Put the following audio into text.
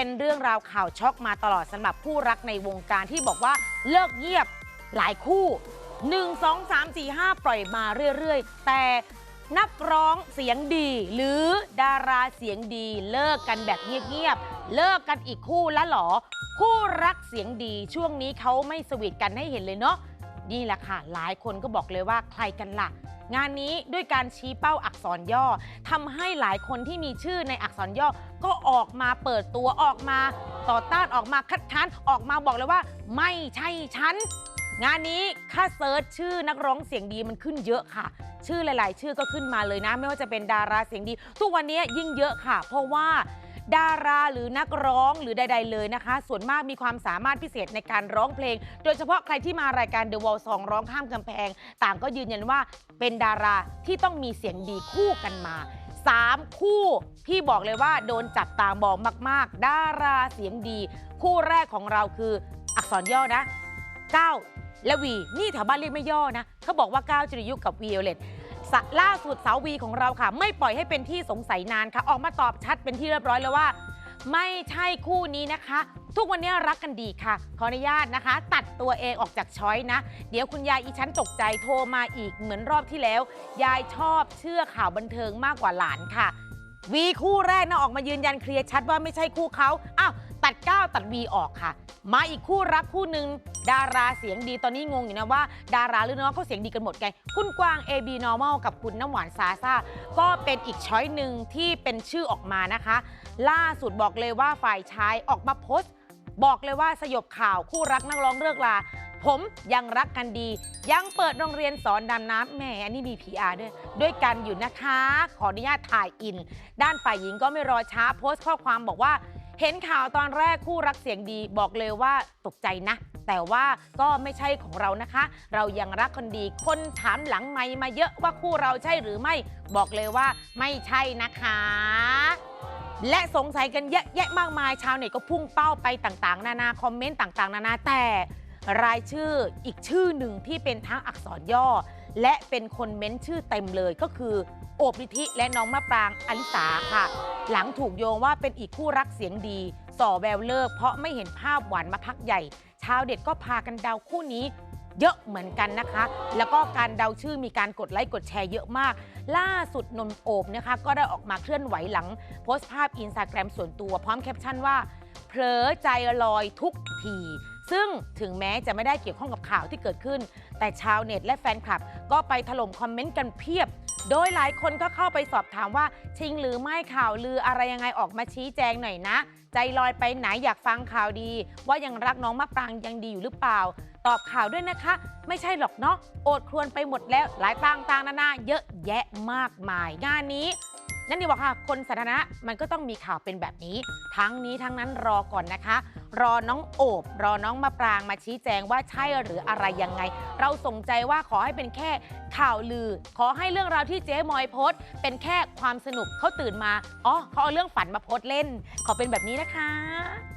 เป็นเรื่องราวข่าวช็อกมาตลอดสำหรับคู่รักในวงการที่บอกว่าเลิกเงียบหลายคู่ 1 2 3 4 5 ปล่อยมาเรื่อยๆ แต่นักร้องเสียงดี หรือดาราเสียงดี เลิกกันแบบเงียบๆเลิกกันอีกคู่แล้วหรอ คู่รักเสียงดีช่วงนี้เขาไม่สวีทกันให้เห็นเลยเนาะนี่แหละค่ะ หลายคนก็บอกเลยว่าใครกันล่ะ งานนี้ด้วยการชี้เป้าอักษรย่อทำให้หลายคนที่มีชื่อในอักษรย่อก็ออกมาเปิดตัวออกมาต่อต้านออกมาคัดค้านออกมาบอกเลยว่า ไม่ใช่ฉันงานนี้ค่าเซิร์ชชื่อนักร้องเสียงดีมันขึ้นเยอะค่ะ ชื่อหลาย ๆ ชื่อก็ขึ้นมาเลยนะ ไม่ว่าจะเป็นดาราเสียงดี ทุกวันนี้ยิ่งเยอะค่ะ เพราะว่า ดาราหรือนักร้องหรือใด ๆ เลยนะคะ ส่วนมากมีความสามารถพิเศษในการร้องเพลง โดยเฉพาะใครที่มารายการ The Wall Song ร้องข้ามกำแพง ต่างก็ยืนยันว่าเป็นดาราที่ต้องมีเสียงดีคู่กันมา 3 คู่ พี่บอกเลยว่าโดนจับตามองมาก ๆ ดาราเสียงดี คู่แรกของเราคืออักษรย่อนะ 9 และวี นี่แถวบ้านเรียกไม่ย่อนะ เขาบอกว่า 9จริยุกับวีโอเลต สะล่าสุดสาววีของเราค่ะ ไม่ปล่อยให้เป็นที่สงสัยนานค่ะ ออกมาตอบชัดเป็นที่เรียบร้อยแล้วว่า ไม่ใช่คู่นี้นะคะ ทุกวันนี้รักกันดีค่ะ ขออนุญาตนะคะ ตัดตัวเองออกจากช้อยนะ เดี๋ยวคุณยายอีชั้นตกใจโทรมาอีกเหมือนรอบที่แล้ว ยายชอบเชื่อข่าวบันเทิงมากกว่าหลานค่ะ วีคู่แรกนะออกมายืนยันเคลียร์ชัดว่าไม่ใช่คู่เขาอ้าว ตัด 9 ตัดวีออกค่ะ มาอีกคู่รักคู่หนึ่งดาราเสียงดีตอนนี้งงอยู่นะว่า ดาราหรือน้องเขาเสียงดีกันหมดไง คุณกวาง AB Normal กับคุณน้ำหวานซาซาก็เป็นอีกช้อยหนึ่งที่เป็นชื่อออกมานะคะ ล่าสุดบอกเลยว่าฝ่ายชายออกมาโพสต์ บอกเลยว่าสยบข่าวคู่รักนักร้องเลิกลาผมยังรักกันดี ยังเปิดโรงเรียนสอนดำน้ำแหมอันนี้มี PR ด้วย ด้วยกันอยู่นะคะ ขออนุญาตถ่ายอิน ด้านฝ่ายหญิงก็ไม่รอช้าโพสต์ข้อความบอกว่า เห็นข่าวตอนแรกคู่รักเสียงดีบอกเลยว่าตกใจนะ แต่ว่าก็ไม่ใช่ของเรานะคะ เรายังรักคนดี คนถามหลังไมมาเยอะว่าคู่เราใช่หรือไม่บอกเลยว่าไม่ใช่นะคะและสงสัยกันเยอะแยะมากมายชาวเน็ตก็พุ่งเป้าไปต่างๆ นานาคอมเมนต์ต่างๆ นานาแต่รายชื่ออีกชื่อหนึ่งที่เป็นทั้งอักษรย่อ และเป็นคนเม้นชื่อเต็มเลยก็คือ โอบนิธิและน้องมะปรางอลิสาค่ะ หลังถูกโยงว่าเป็นอีกคู่รักเสียงดี ส่อแววเลิก เพราะไม่เห็นภาพหวานมาพักใหญ่ ชาวเด็ดก็พากันเดาคู่นี้ เยอะเหมือนกันนะคะ แล้วก็การเดาชื่อมีการกดไลค์กดแชร์เยอะมาก ล่าสุดนนท์โอบนะคะ ก็ได้ออกมาเคลื่อนไหวหลัง โพสต์ภาพอินสตาแกรมส่วนตัวพร้อมแคปชั่นว่าเผลอใจลอยทุกทีซึ่งถึงแม้จะไม่ได้เกี่ยวข้องกับข่าวที่เกิดขึ้น แต่ชาวเน็ตและแฟนคลับ ก็ไปถล่มคอมเมนต์กันเพียบ โดยหลายคนก็เข้าไปสอบถามว่าจริงหรือไม่ข่าวลืออะไรยังไงออกมาชี้แจงหน่อยนะ ใจลอยไปไหนอยากฟังข่าวดี ว่ายังรักน้องมะปรางยังดีอยู่หรือเปล่า ตอบข่าวด้วยนะคะ ไม่ใช่หรอกเนาะโอดครวญไปหมดแล้วหลายต่างๆนานาเยอะแยะมากมาย งานนี้ นั่นดีว่าค่ะ คนสาธารณะมันก็ต้องมีข่าวเป็นแบบนี้ ทั้งนี้ทั้งนั้นรอก่อนนะคะ รอน้องโอบรอน้องมาปรางมาชี้แจงว่าใช่หรืออะไรยังไง เราสงใจว่าขอให้เป็นแค่ข่าวลือ ขอให้เรื่องราวที่เจ๊มอยโพสต์เป็นแค่ความสนุกเขาตื่นมาอ๋อเขาเอาเรื่องฝันมาโพสต์เล่น ขอเป็นแบบนี้นะคะ